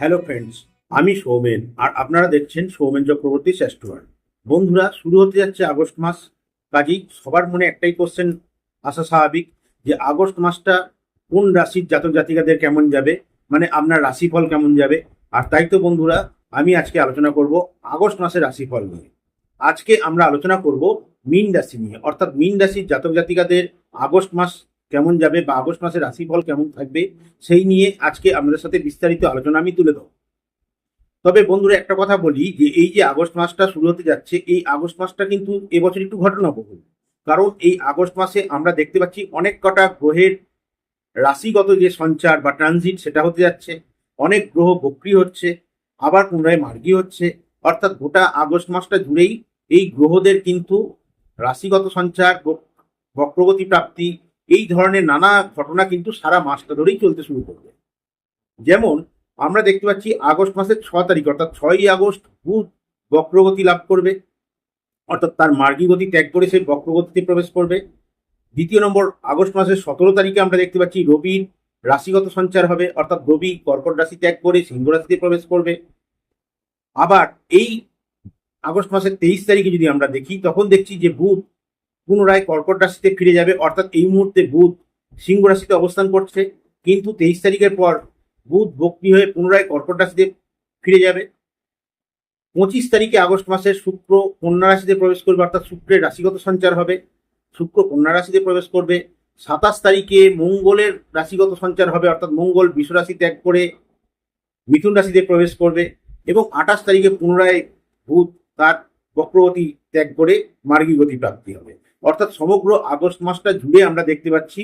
Hello friends আমি সৌমেন আর আপনারা দেখছেন সৌমেন চক্রবর্তী রেস্টুরেন্ট বন্ধুরা, শুরু হতে যাচ্ছে আগস্ট মাস। কাজেই সবার মনে একটাই কোশ্চেন আসা স্বাভাবিক যে আগস্ট মাসটা কোন রাশির জাতক জাতিকাদের কেমন যাবে? মানে আপনার রাশিফল কেমন যাবে? আর তাই তো বন্ধুরা, আমি আজকে আলোচনা করব আগস্ট মাসের রাশিফল নিয়ে। আজকে আমরা আলোচনা করব মিন রাশি নিয়ে। অর্থাৎ মিন রাশির জাতক জাতিকাদের আগস্ট মাস কেমন যাবে, বা আগস্ট মাসের রাশিফল কেমন থাকবে, সেই নিয়ে আজকে আপনাদের সাথে বিস্তারিত আলোচনা আমি তুলে দেবো তবে বন্ধুরা, একটা কথা বলি যে, এই যে আগস্ট মাসটা শুরু হতে যাচ্ছে, এই আগস্ট মাসটা কিন্তু এবছর একটু ঘটনাবহুল। কারণ এই আগস্ট মাসে আমরা দেখতে পাচ্ছি অনেক কটা গ্রহের রাশিগত যে সঞ্চার বা ট্রানজিট, সেটা হতে যাচ্ছে। অনেক গ্রহ বক্রি হচ্ছে, আবার পুনরায় মার্গী হচ্ছে। অর্থাৎ গোটা আগস্ট মাসটা জুড়েই এই গ্রহদের কিন্তু রাশিগত সঞ্চার বক- বক্রগতি প্রাপ্তি এই ধরনের নানা ঘটনা কিন্তু সারা মাসটা ধরেই চলতে শুরু করবে। যেমন, আমরা দেখতে পাচ্ছি আগস্ট মাসের ছ তারিখ, অর্থাৎ ছয়ই আগস্ট বুধ বক্রগতি লাভ করবে, অর্থাৎ তার মার্গী গতি ত্যাগ করে সেই বক্রগতিতে প্রবেশ করবে। দ্বিতীয় নম্বর, আগস্ট মাসের সতেরো তারিখে আমরা দেখতে পাচ্ছি রবির রাশিগত সঞ্চার হবে, অর্থাৎ রবি কর্কট রাশি ত্যাগ করে সিংহ রাশিতে প্রবেশ করবে। আবার এই আগস্ট মাসের তেইশ তারিখে যদি আমরা দেখি, তখন দেখছি যে বুধ পুনরায় কর্কট রাশিতে ফিরে যাবে, অর্থাৎ এই মুহূর্তে বুধ সিংহ রাশিতে অবস্থান করছে। কিন্তু তেইশ তারিখের পর বুধ বক্রি হয়ে পুনরায় কর্কট রাশিতে ফিরে যাবে। পঁচিশ তারিখে আগস্ট মাসে শুক্র কন্যা রাশিতে প্রবেশ করবে, অর্থাৎ শুক্রের রাশিগত সঞ্চার হবে। শুক্র কন্যা রাশিতে প্রবেশ করবে। সাতাশ তারিখে মঙ্গলের রাশিগত সঞ্চার হবে, অর্থাৎ মঙ্গল বিশ্ব রাশি ত্যাগ করে মিথুন রাশিতে প্রবেশ করবে এবং আঠাশ তারিখে পুনরায় বুধ তার বক্রগতি ত্যাগ করে মার্গী গতি প্রাপ্তি হবে। অর্থাৎ সমগ্র আগস্ট মাসটা জুড়ে আমরা দেখতে পাচ্ছি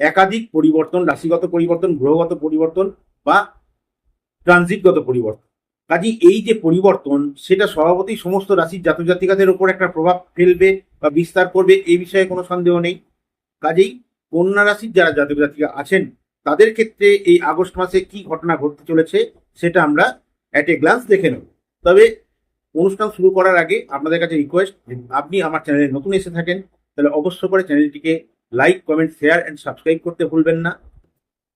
একাধিক পরিবর্তন, রাশিগত পরিবর্তন, গ্রহগত পরিবর্তন বা ট্রানজিটগত পরিবর্তন। কাজী এই যে পরিবর্তন, সেটা স্বভাবতই সমস্ত রাশির জাতক জাতিকাদের উপর একটা প্রভাব ফেলবে বা বিস্তার করবে, এই বিষয়ে কোনো সন্দেহ নেই। কাজেই কন্যা রাশির যারা জাতক জাতিকা আছেন, তাদের ক্ষেত্রে এই আগস্ট মাসে কি ঘটনা ঘটতে চলেছে, সেটা আমরা অ্যাট এ গ্লান্স দেখে নেব। তবে অনুষ্ঠান শুরু করার আগে আপনাদের কাছে রিকোয়েস্ট আপনি আমার চ্যানেলে নতুন এসে থাকেন তাহলে অবশ্য করে চ্যানেলটিকে like comment share and subscribe করতে ভুলবেন না।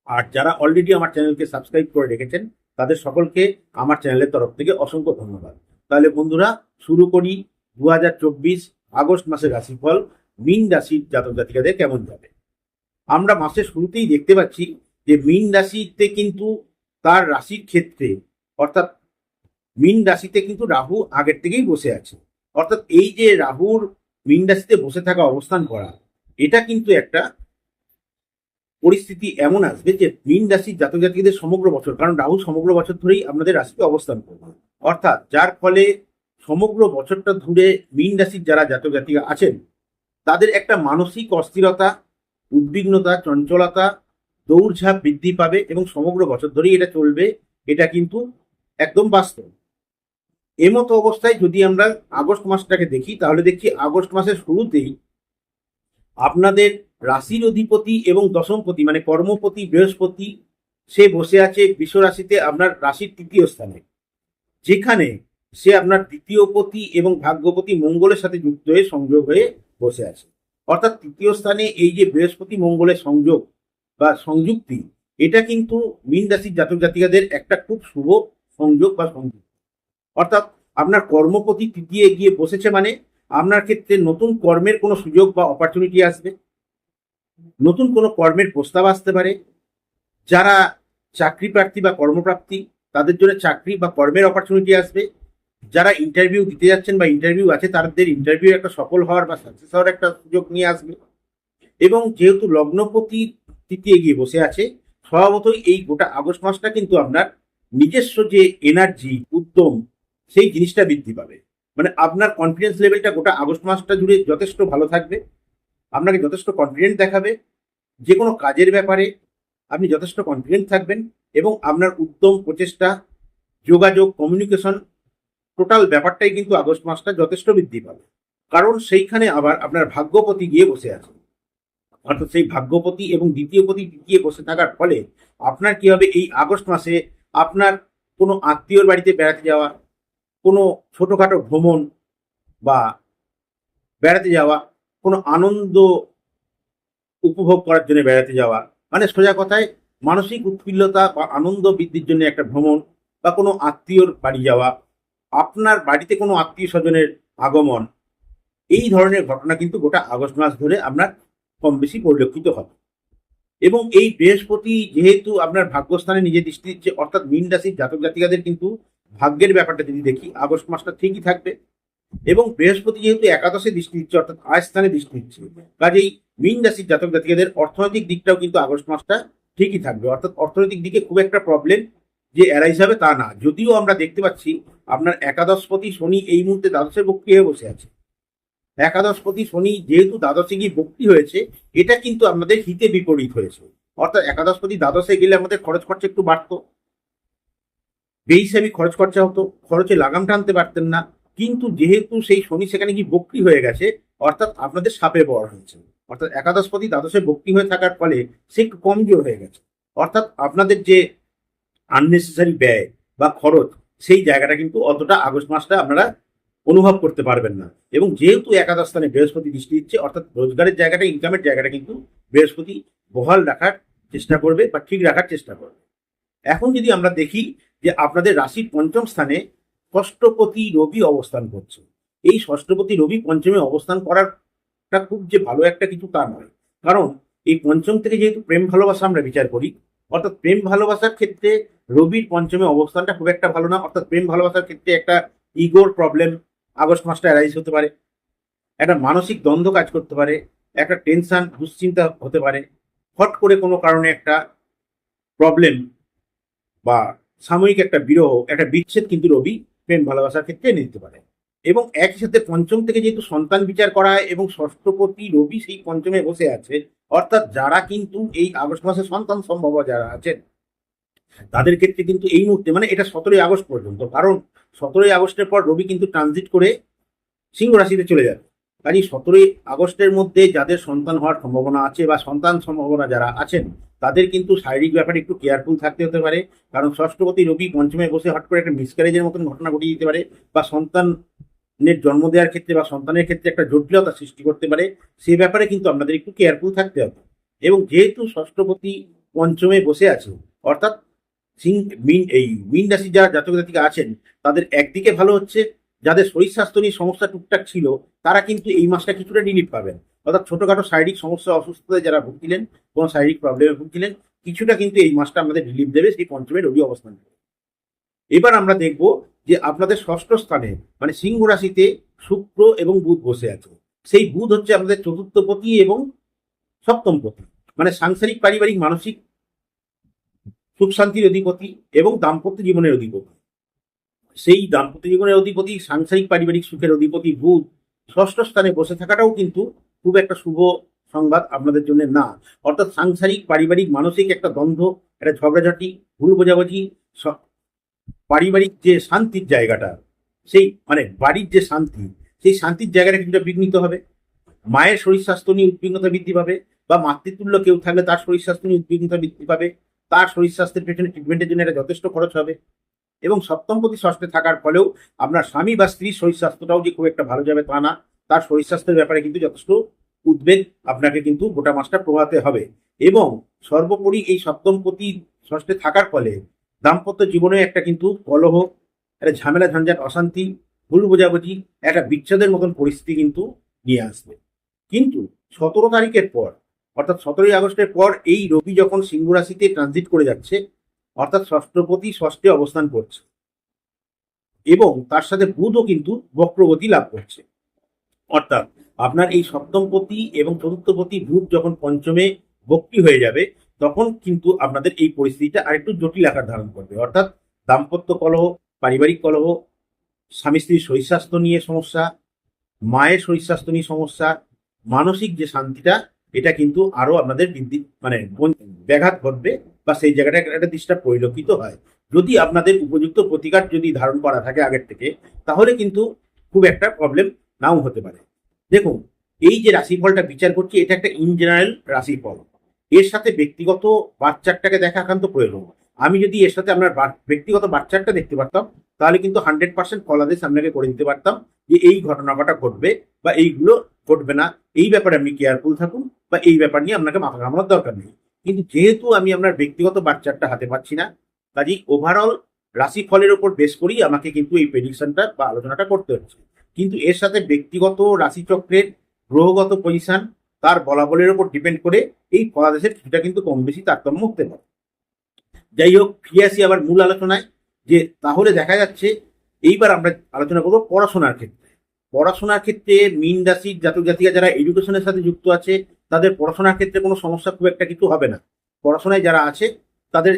আর যারা অলরেডি আমার চ্যানেলকে সাবস্ক্রাইব করে রেখেছেন, তাদের সকলকে আমার চ্যানেলের তরফ থেকে অসংখ্য ধন্যবাদ। তাহলে বন্ধুরা, শুরু করি দু হাজার চব্বিশ আগস্ট মাসের রাশিফল, মিন রাশির জাতক জাতিকাদের কেমন যাবে? আমরা মাসের শুরুতেই দেখতে পাচ্ছি যে মিন রাশিতে কিন্তু তার রাশির ক্ষেত্রে, অর্থাৎ মিন রাশিতে কিন্তু রাহু আগের থেকেই বসে আছে। অর্থাৎ এই যে রাহুর মিন রাশিতে বসে থাকা অবস্থান করা, এটা কিন্তু একটা পরিস্থিতি এমন আসবে যে মিন রাশির জাতক জাতিকাদের সমগ্র বছর, কারণ রাহু সমগ্র বছর ধরেই আপনাদের রাশিতে অবস্থান করবে। অর্থাৎ যার ফলে সমগ্র বছরটা ধরে মিন রাশির যারা জাতক জাতিকা আছেন, তাদের একটা মানসিক অস্থিরতা, উদ্বিগ্নতা, চঞ্চলতা, দৌড়ঝাঁপ বৃদ্ধি পাবে এবং সমগ্র বছর ধরেই এটা চলবে, এটা কিন্তু একদম বাস্তব। এমতো অবস্থায় যদি আমরা আগস্ট মাসটাকে দেখি, তাহলে দেখছি আগস্ট মাসের শুরুতেই আপনাদের রাশির অধিপতি এবং দশমপতি মানে কর্মপতি, বৃহস্পতি, সে বসে আছে বিশ্ব রাশিতে আপনার রাশির তৃতীয় স্থানে। যেখানে সে আপনার তৃতীয় পতি এবং ভাগ্যপতি মঙ্গলের সাথে যুক্ত হয়ে সংযোগ হয়ে বসে আছে। অর্থাৎ তৃতীয় স্থানে এই যে বৃহস্পতি মঙ্গলের সংযোগ বা সংযুক্তি, এটা কিন্তু মীন রাশির জাতক জাতিকাদের একটা খুব শুভ সংযোগ বা সংযুক্তি। অর্থাৎ আপনার কর্মপতি তৃতীয় গিয়ে বসেছে মানে আপনার ক্ষেত্রে নতুন কর্মের কোনো সুযোগ বা অপরচুনিটি আসবে? নতুন কোনো কর্মের প্রস্তাব আসতে পারে? যারা চাকরি প্রার্থী বা কর্মপ্রাপ্তি, তাদের জন্য চাকরি বা কর্মের অপরচুনিটি আসবে? যারা ইন্টারভিউ দিতে যাচ্ছেন বা ইন্টারভিউ আছে, তাদের ইন্টারভিউ একটা সফল হওয়ার বা সাকসেস হওয়ার একটা সুযোগ নিয়ে আসবে। এবং যেহেতু লগ্নপতি তৃতীয় গিয়ে বসে আছে, স্বভাবতই এই গোটা আগস্ট মাসটা কিন্তু আপনার নিজস্ব যে এনার্জি উদ্যম সেই জিনিসটা বৃদ্ধি পাবে। মানে আপনার কনফিডেন্স লেভেলটা গোটা আগস্ট মাসটা জুড়ে যথেষ্ট ভালো থাকবে। আপনাকে যথেষ্ট কনফিডেন্ট দেখাবে। যে কোনো কাজের ব্যাপারে আপনি যথেষ্ট কনফিডেন্ট থাকবেন এবং আপনার উদ্যম প্রচেষ্টা, যোগাযোগ কমিউনিকেশন টোটাল ব্যাপারটাই কিন্তু আগস্ট মাসটা যথেষ্ট বৃদ্ধি পাবে। কারণ সেইখানে আবার আপনার ভাগ্যপতি গিয়ে বসে আছে। অর্থাৎ সেই ভাগ্যপতি এবং দ্বিতীয় পতি গিয়ে বসে থাকার ফলে আপনার কি হবে? এই আগস্ট মাসে আপনার কোনো আত্মীয়র বাড়িতে বেড়াতে যাওয়া কোনো ছোটোখাটো ভ্রমণ বা বেড়াতে যাওয়া, কোনো আনন্দ উপভোগ করার জন্য বেড়াতে যাওয়া মানে সোজা কথায় মানসিক উৎফুল্লতা বা আনন্দ বৃদ্ধির জন্য একটা ভ্রমণ বা কোনো আত্মীয়র বাড়ি যাওয়া, আপনার বাড়িতে কোনো আত্মীয় স্বজনের আগমন, এই ধরনের ঘটনা কিন্তু গোটা আগস্ট মাস ধরে আপনার কম বেশি পরিলক্ষিত হবে। এবং এই বৃহস্পতি যেহেতু আপনার ভাগ্যস্থানে নিজে দৃষ্টি দিচ্ছে, অর্থাৎ মীন রাশির জাতক জাতিকাদের কিন্তু ভাগ্যের ব্যাপারটা যদি দেখি, আগস্ট মাসটা ঠিকই থাকবে এবং বৃহস্পতি যেহেতু একাদশে দৃষ্টি দিচ্ছে, অর্থাৎ আয় স্থানে দৃষ্টি দিচ্ছে, কাজেই মীন রাশির জাতক জাতিকাদের অর্থনৈতিক দিকটাও কিন্তু আগস্ট মাসটা ঠিকই থাকবে। অর্থাৎ অর্থনৈতিক দিকে খুব একটা প্রবলেম যে এরাইজ হবে তা না। যদিও আমরা দেখতে পাচ্ছি আপনার একাদশপতি শনি এই মুহূর্তে দ্বাদশে বক্রি হয়ে বসে আছে। একাদশপতি শনি যেহেতু দ্বাদশে গিয়ে বক্রি হয়েছে, এটা কিন্তু আমাদের হিতে বিপরীত হয়েছে। অর্থাৎ একাদশপতি দ্বাদশে গেলে আমাদের খরচ খরচা একটু বাড়তো। বেহিসাবি খরচ খরচা হতো, খরচে লাগাম টানতে পারতেন না। কিন্তু যেহেতু সেই শনি সেখানে কি বক্রি হয়ে গেছে, অর্থাৎ আপনাদের সাপে বর হয়েছে। অর্থাৎ একাদশপতি দ্বাদশে বক্রি হয়ে থাকার ফলে সে একটু কমজোর হয়ে গেছে। অর্থাৎ আপনাদের যে আননেসেসারি ব্যয় বা খরচ, সেই জায়গাটা কিন্তু অতটা আগস্ট মাসটা আপনারা অনুভব করতে পারবেন না। এবং যেহেতু একাদশ স্থানে বৃহস্পতি দৃষ্টি দিচ্ছে, অর্থাৎ রোজগারের জায়গাটা ইনকামের জায়গাটা কিন্তু বৃহস্পতি বহাল রাখার চেষ্টা করবে বা ঠিক রাখার চেষ্টা করবে। এখন যদি আমরা দেখি যে আপনাদের রাশির পঞ্চম স্থানে ষষ্ঠপতি রবি অবস্থান করছে। এই ষষ্ঠপতি রবি পঞ্চমে অবস্থান করারটা খুব যে ভালো একটা কিছু তা নয়। কারণ এই পঞ্চম থেকে যেহেতু প্রেম ভালোবাসা আমরা বিচার করি, অর্থাৎ প্রেম ভালোবাসার ক্ষেত্রে রবির পঞ্চমে অবস্থানটা খুব একটা ভালো না, অর্থাৎ প্রেম ভালোবাসার ক্ষেত্রে একটা ইগোর প্রবলেম আগস্ট মাসটা অ্যারাইজ হতে পারে, একটা মানসিক দ্বন্দ্ব কাজ করতে পারে, একটা টেনশন, দুশ্চিন্তা হতে পারে। হট করে কোনো কারণে একটা প্রবলেম বা সাময়িক একটা বিরহ, একটা বিচ্ছেদ কিন্তু রবি প্রেম ভালোবাসার ক্ষেত্রে এনে দিতে পারে। এবং একই সাথে পঞ্চম থেকে যেহেতু সন্তান বিচার করা হয় এবং ষষ্ঠপতি রবি সেই পঞ্চমে বসে আছে, অর্থাৎ যারা কিন্তু এই আগস্ট মাসে সন্তান সম্ভব যারা আছেন, তাদের ক্ষেত্রে কিন্তু এই মুহূর্তে মানে এটা সতেরোই আগস্ট পর্যন্ত, কারণ সতেরোই আগস্টের পর রবি কিন্তু ট্রানজিট করে সিংহ রাশিতে চলে যাবে। কাজে সতেরোই আগস্টের মধ্যে যাদের সন্তান হওয়ার সম্ভাবনা আছে বা সন্তান সম্ভাবনা যারা আছেন, তাদের কিন্তু শারীরিক ব্যাপারে একটু কেয়ারফুল থাকতে হতে পারে। কারণ ষষ্ঠপতি রবি পঞ্চমে বসে হট করে একটা মিসক্যারেজের মতন ঘটনা ঘটিয়ে দিতে পারে বা সন্তানের জন্ম দেওয়ার ক্ষেত্রে বা সন্তানের ক্ষেত্রে একটা জটিলতা সৃষ্টি করতে পারে। সে ব্যাপারে কিন্তু আপনাদের একটু কেয়ারফুল থাকতে হবে। এবং যেহেতু ষষ্ঠপতি পঞ্চমে বসে আছে, অর্থাৎ সিং মিন, এই মিন রাশি যারা জাতক জাতিকা আছেন, তাদের একদিকে ভালো হচ্ছে যাদের শরীর স্বাস্থ্য নিয়ে সমস্যা টুকটাক ছিল, তারা কিন্তু এই মাসটা কিছুটা রিলিফ পাবেন। অর্থাৎ ছোটখাটো শারীরিক সমস্যা, অসুস্থতায় যারা ভুগছিলেন কোনো শারীরিক প্রবলেমে ভুগছিলেন, কিছুটা কিন্তু এই মাসটা আমাদের রিলিফ দেবে সেই পঞ্চমে রবি অবস্থান। এবার আমরা দেখব যে আপনাদের ষষ্ঠ স্থানে মানে সিংহ রাশিতে শুক্র এবং বুধ বসে আছে। সেই বুধ হচ্ছে আমাদের চতুর্থ পতি এবং সপ্তম পতি মানে সাংসারিক, পারিবারিক, মানসিক সুখ শান্তির অধিপতি এবং দাম্পত্য জীবনের অধিপতি। সেই দাম্পত্য জীবনের অধিপতি, সাংসারিক পারিবারিক সুখের অধিপতি বুধ ষষ্ঠ স্থানে বসে থাকাটাও কিন্তু খুব একটা শুভ সংবাদ আপনাদের জন্য না। অর্থাৎ সাংসারিক, পারিবারিক, মানসিক একটা দ্বন্দ্ব, একটা ঝগড়াঝাটি, ভুল বোঝাবুঝি পারিবারিক যে শান্তির জায়গাটা, সেই মানে বাড়ির যে শান্তি, সেই শান্তির জায়গাটা কিছুটা বিঘ্নিত হবে। মায়ের শরীর স্বাস্থ্য নিয়ে উদ্বিগ্নতা বৃদ্ধি পাবে বা মাতৃতুল্য কেউ থাকলে তার শরীর স্বাস্থ্য নিয়ে উদ্বিগ্নতা বৃদ্ধি পাবে, তার শরীর স্বাস্থ্যের পেছনে ট্রিটমেন্টের জন্য এটা যথেষ্ট খরচ হবে। এবং সপ্তম প্রতি ষষ্ঠে থাকার ফলেও আপনার স্বামী বা স্ত্রীর শরীর স্বাস্থ্যটাও যে খুব একটা ভালো যাবে তা না। তার শরীর স্বাস্থ্যের ব্যাপারে কিন্তু যথেষ্ট উদ্বেগ আপনাকে কিন্তু গোটা মাসটা প্রভাতে হবে। এবং সর্বোপরি এই সপ্তম প্রতি ষষ্ঠে থাকার ফলে দাম্পত্য জীবনে একটা কিন্তু কলহ, একটা ঝামেলা, ঝঞ্ঝাট, অশান্তি, ভুল বোঝাবুঝি, একটা বিচ্ছেদের মতন পরিস্থিতি কিন্তু নিয়ে আসবে। কিন্তু সতেরো তারিখের পর, অর্থাৎ সতেরোই আগস্টের পর এই রবি যখন সিংহ রাশিতে ট্রানজিট করে যাচ্ছে অর্থাৎ ষষ্ঠপতি ষষ্ঠে অবস্থান করছে। এবং তার সাথে বুধও কিন্তু বক্রগতি লাভ করছে। অর্থাৎ আপনার এই সপ্তমপতি এবং চতুর্থপতি বুধ যখন পঞ্চমে বক্রি হয়ে যাবে, তখন কিন্তু আপনাদের এই পরিস্থিতিটা আরেকটু জটিল আকার ধারণ করবে। অর্থাৎ দাম্পত্য কলহ, পারিবারিক কলহ, স্বামী স্ত্রীর শরীর স্বাস্থ্য নিয়ে সমস্যা, মায়ের শরীর স্বাস্থ্য নিয়ে সমস্যা, মানসিক যে শান্তিটা, এটা কিন্তু আরও আপনাদের বৃদ্ধি মানে ব্যাঘাত ঘটবে। বা সেই জায়গাটা একটা ডিস্টার্ব পরিলক্ষিত হয়। যদি আপনাদের উপযুক্ত প্রতিকার যদি ধারণ করা থাকে আগের থেকে, তাহলে কিন্তু খুব একটা প্রবলেম নাও হতে পারে। দেখুন, এই যে রাশিফলটা বিচার করছি, এটা একটা ইন জেনারেল রাশিফল। এর সাথে ব্যক্তিগত বাচ্চারটাকে দেখা একান্ত প্রয়োজন। আমি যদি এর সাথে আপনার ব্যক্তিগত বাচ্চারটা দেখতে পারতাম, তাহলে কিন্তু হান্ড্রেড পার্সেন্ট ফলাদেশ আপনাকে করে দিতে পারতাম যে এই ঘটনাটা ঘটবে বা এইগুলো ঘটবে না। এই ব্যাপারে আপনি কেয়ারফুল থাকুন বা এই ব্যাপার নিয়ে আপনাকে মাথা ঘামানোর দরকার নেই। কিন্তু যেহেতু আমি আপনার ব্যক্তিগত বাচ্চারটা হাতে পাচ্ছি না, কাজেই ওভারঅল রাশিফলের উপর বেশ করেই আমাকে কিন্তু এই প্রেডিকশনটা বা আলোচনাটা করতে হচ্ছে। কিন্তু এর সাথে ব্যক্তিগত রাশিচক্রের গ্রহগত পজিশন তার বলাবলের উপর ডিপেন্ড করে এই ফলাদেশের কিছুটা কিন্তু কম বেশি তারতম্য হতে পারে। যাই হোক, ফিরে আসি আবার মূল আলোচনায়, যে তাহলে দেখা যাচ্ছে এইবার আমরা আলোচনা করব পড়াশোনার ক্ষেত্রে। পড়াশোনার ক্ষেত্রে মিন রাশির জাতক জাতিকা যারা এডুকেশনের সাথে যুক্ত আছে তাদের পড়াশোনার ক্ষেত্রে কোনো সমস্যা খুব একটা কিছু হবে না। পড়াশোনায় যারা আছে, তাদের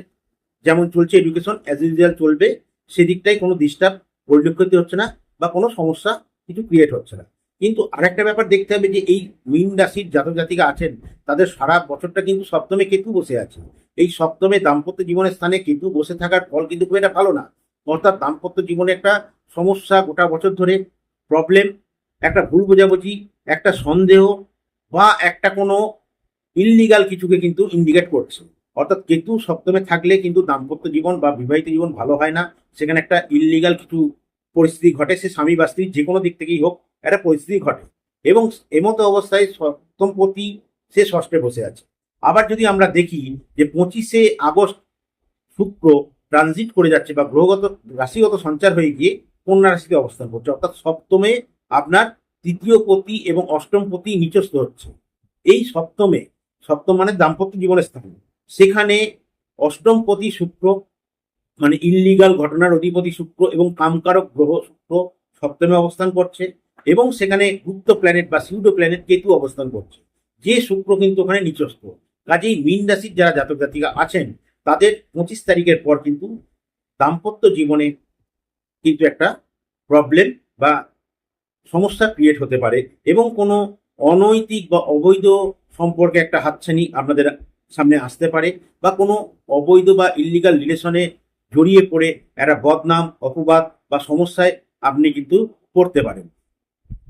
যেমন চলছে এডুকেশন অ্যাজ ইউজুয়াল চলবে সেদিকটাই কোনো ডিস্টার্ব পরিলক্ষিত হচ্ছে না বা কোনো সমস্যা কিছু ক্রিয়েট হচ্ছে না। কিন্তু আরেকটা ব্যাপার দেখতে হবে যে এই মিন রাশির জাতক জাতিকা আছেন, তাদের সারা বছরটা কিন্তু সপ্তমে কেতু বসে আছে। এই সপ্তমে দাম্পত্য জীবনের স্থানে কেতু বসে থাকার ফল কিন্তু খুব একটা ভালো না। অর্থাৎ দাম্পত্য জীবনে একটা সমস্যা গোটা বছর ধরে প্রবলেম একটা ভুল বোঝাবুঝি, একটা সন্দেহ বা একটা কোনো ইললিগাল কিছুকে কিন্তু ইন্ডিকেট করছে। অর্থাৎ কেতু সপ্তমে থাকলে কিন্তু দাম্পত্য জীবন বা বিবাহিত জীবন ভালো হয় না। সেখানে একটা ইললিগাল কিছু পরিস্থিতি ঘটে, সে স্বামী বা স্ত্রী যে কোনো দিক থেকেই হোক, একটা পরিস্থিতি ঘটে। এবং এমতো অবস্থায় সপ্তমপতি সে ষষ্ঠে বসে আছে। আবার যদি আমরা দেখি যে পঁচিশে আগস্ট শুক্র ট্রানজিট করে যাচ্ছে বা গ্রহগত, রাশিগত সঞ্চার হয়ে গিয়ে কন্যা রাশিতে অবস্থান করছে, অর্থাৎ সপ্তমে আপনার তৃতীয় পতি এবং অষ্টম পতি নিচস্থ হচ্ছে। এই সপ্তমে, সপ্তম মানে দাম্পত্য জীবনের স্থান। সেখানে অষ্টম পতি শুক্র মানে ইললিগাল ঘটনার অধিপতি শুক্র এবং কামকারক গ্রহ শুক্র সপ্তমে অবস্থান করছে এবং সেখানে গুপ্ত প্ল্যানেট বা সিউডো প্ল্যানেট কেতু অবস্থান করছে। যে শুক্র কিন্তু ওখানে নিচস্থ কাজেই মীন রাশির যারা জাতক জাতিকা আছেন, তাদের পঁচিশ তারিখের পর কিন্তু দাম্পত্য জীবনে কিন্তু একটা প্রবলেম বা সমস্যা ক্রিয়েট হতে পারে এবং কোনো অনৈতিক বা অবৈধ সম্পর্কে একটা হাতছানি আপনাদের সামনে আসতে পারে বা কোনো অবৈধ বা ইলিগাল রিলেশনে জড়িয়ে পড়ে একটা বদনাম, অপবাদ বা সমস্যায় আপনি কিন্তু পড়তে পারেন।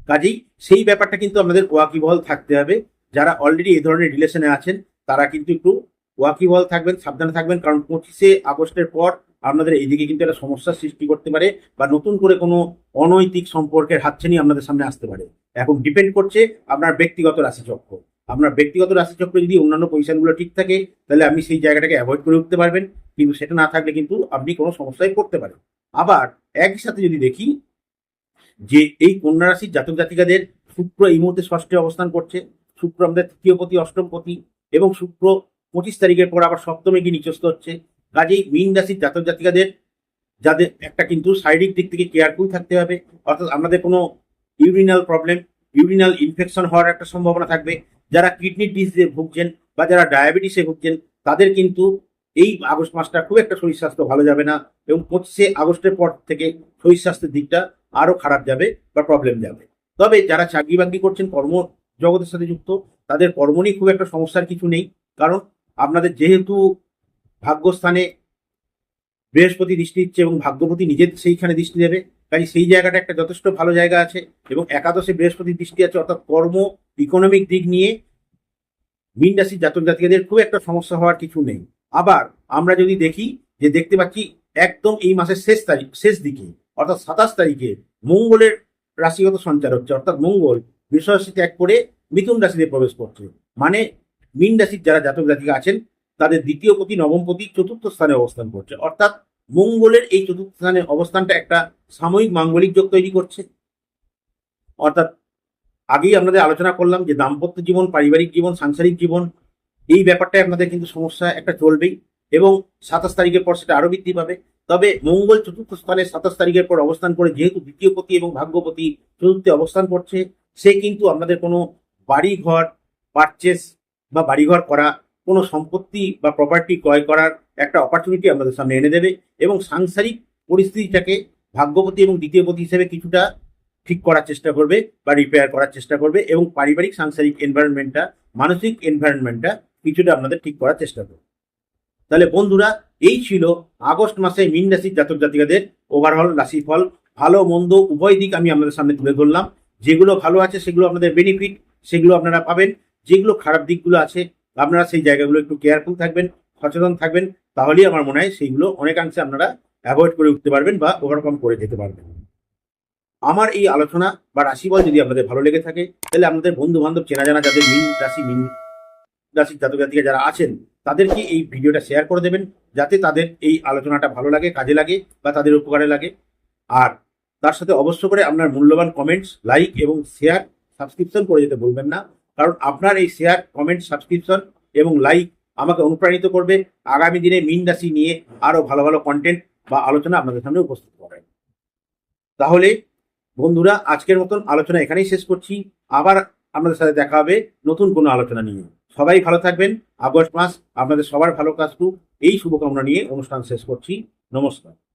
কাজেই সেই ব্যাপারটা কিন্তু আমাদের ওয়াকিবহল থাকতে হবে। যারা অলরেডি এই ধরনের রিলেশনে আছেন, তারা কিন্তু একটু ওয়াকিবহল থাকবেন, সাবধানে থাকবেন। কারণ পঁচিশে আগস্টের পর আপনাদের এইদিকে কিন্তু একটা সমস্যার সৃষ্টি করতে পারে বা নতুন করে কোনো অনৈতিক সম্পর্কের হাতছানি আপনাদের সামনে আসতে পারে। এখন ডিপেন্ড করছে আপনার ব্যক্তিগত রাশিচক্র। আপনার ব্যক্তিগত রাশিচক্র যদি অন্যান্য পজিশনগুলো ঠিক থাকে, তাহলে আপনি সেই জায়গাটাকে অ্যাভয়েড করে উঠতে পারবেন। কিন্তু সেটা না থাকলে কিন্তু আপনি কোনো সমস্যায় পড়তে পারেন। আবার একই সাথে যদি দেখি যে এই কন্যা রাশির জাতক জাতিকাদের শুক্র এই মুহূর্তে ষষ্ঠে অবস্থান করছে, শুক্র আমাদের তৃতীয় পতি, অষ্টম পতি এবং শুক্র পঁচিশ তারিখের পর আবার সপ্তমে গিয়ে নিচস্ত হচ্ছে। কাজেই মীন রাশির জাতক জাতিকাদের, যাদের একটা কিন্তু শারীরিক দিক থেকে কেয়ারফুল থাকতে হবে। অর্থাৎ আমাদের কোনো ইউরিনাল প্রবলেম ইউরিনাল ইনফেকশন হওয়ার একটা সম্ভাবনা থাকবে। যারা কিডনি ডিজিজে ভুগছেন বা যারা ডায়াবেটিসে ভুগছেন, তাদের কিন্তু এই আগস্ট মাসটা খুব একটা শরীর স্বাস্থ্য ভালো যাবে না এবং পঁচিশে আগস্টের পর থেকে শরীর স্বাস্থ্যের দিকটা আরও খারাপ যাবে বা প্রবলেম যাবে। তবে যারা চাকরি বাকরি করছেন, কর্ম জগতের সাথে যুক্ত, তাদের কর্ম নিয়ে খুব একটা সমস্যার কিছু নেই। কারণ আপনাদের যেহেতু ভাগ্যস্থানে বৃহস্পতি দৃষ্টি দিচ্ছে এবং ভাগ্যপতি নিজের সেইখানে দৃষ্টি দেবে। কাজে সেই জায়গাটা একটা যথেষ্ট ভালো জায়গা আছে এবং একাদশে বৃহস্পতির দৃষ্টি আছে, অর্থাৎ কর্ম ইকোনমিক দিক নিয়ে মীন রাশির জাতক জাতিকাদের খুব একটা সমস্যা হওয়ার কিছু নেই। আবার আমরা যদি দেখি যে দেখতে পাচ্ছি একদম এই মাসের শেষ তারিখ, শেষ দিকে, অর্থাৎ সাতাশ তারিখে মঙ্গলের রাশিগত সঞ্চার হচ্ছে, অর্থাৎ মঙ্গল বৃষ রাশি ত্যাগ করে মিথুন রাশিতে প্রবেশ করছে। মানে মীন রাশির যারা জাতক জাতিকা আছেন তাদের দ্বিতীয় পতি, নবম পতি চতুর্থ স্থানে অবস্থান করছে। অর্থাৎ মঙ্গলের এই চতুর্থ স্থানে অবস্থানটা একটা সাময়িক মাঙ্গলিক যোগ তৈরি করছে। অর্থাৎ আগেই আপনাদের আলোচনা করলাম যে দাম্পত্য জীবন, পারিবারিক জীবন, সাংসারিক জীবন, এই ব্যাপারটাই আপনাদের কিন্তু সমস্যা একটা চলবেই এবং সাতাশ তারিখের পর সেটা আরও বৃদ্ধি পাবে। তবে মঙ্গল চতুর্থ স্থানে সাতাশ তারিখের পর অবস্থান করে যেহেতু দ্বিতীয় পতি এবং ভাগ্যপতি চতুর্থে অবস্থান করছে, সে কিন্তু আপনাদের কোনো বাড়িঘর পারচেস বা বাড়িঘর করা কোনো সম্পত্তি বা প্রপার্টি ক্রয় করার একটা অপরচুনিটি আমাদের সামনে এনে দেবে এবং সাংসারিক পরিস্থিতিটাকে ভাগ্যপতি এবং দ্বিতীয়পতি হিসেবে কিছুটা ঠিক করার চেষ্টা করবে বা রিপেয়ার করার চেষ্টা করবে এবং পারিবারিক সাংসারিক এনভায়রনমেন্টটা মানসিক এনভায়রনমেন্টটা কিছুটা আপনাদের ঠিক করার চেষ্টা করবে। তাহলে বন্ধুরা, এই ছিল আগস্ট মাসে মিন রাশির জাতক জাতিকাদের ওভারঅল রাশিফল ভালো, মন্দ, উভয় দিক আমি আপনাদের সামনে তুলে ধরলাম। যেগুলো ভালো আছে সেগুলো আপনাদের বেনিফিট সেগুলো আপনারা পাবেন। যেগুলো খারাপ দিকগুলো আছে আপনারা সেই জায়গাগুলো একটু কেয়ারফুল থাকবেন, সচেতন থাকবেন, তাহলেই আমার মনে হয় সেইগুলো অনেকাংশে আপনারা অ্যাভয়েড করে উঠতে পারবেন বা ওভারকাম করে যেতে পারবেন। আমার এই আলোচনা বা রাশিফল যদি আপনাদের ভালো লেগে থাকে, তাহলে আপনাদের বন্ধু বান্ধব চেনা জানা যাদের মিন রাশি, মিন রাশির জাতক জাতিকা যারা আছেন, তাদেরকে এই ভিডিওটা শেয়ার করে দেবেন, যাতে তাদের এই আলোচনাটা ভালো লাগে, কাজে লাগে বা তাদের উপকারে লাগে। আর তার সাথে অবশ্য করে আপনার মূল্যবান কমেন্টস লাইক এবং শেয়ার সাবস্ক্রিপশন করে যেতে বলবেন না। কারণ আপনার এই শেয়ার কমেন্ট সাবস্ক্রিপশন এবং লাইক আমাকে অনুপ্রাণিত করবে। আগামী দিনে মিন রাশি নিয়ে আরও ভালো ভালো কন্টেন্ট বা আলোচনা আপনাদের সামনে উপস্থিত করেন তাহলে বন্ধুরা, আজকের মতন আলোচনা এখানেই শেষ করছি। আবার আপনাদের সাথে দেখা হবে নতুন কোনো আলোচনা নিয়ে। সবাই ভালো থাকবেন। আগস্ট মাস আপনাদের সবার ভালো কাজ এই শুভকামনা নিয়ে অনুষ্ঠান শেষ করছি। নমস্কার।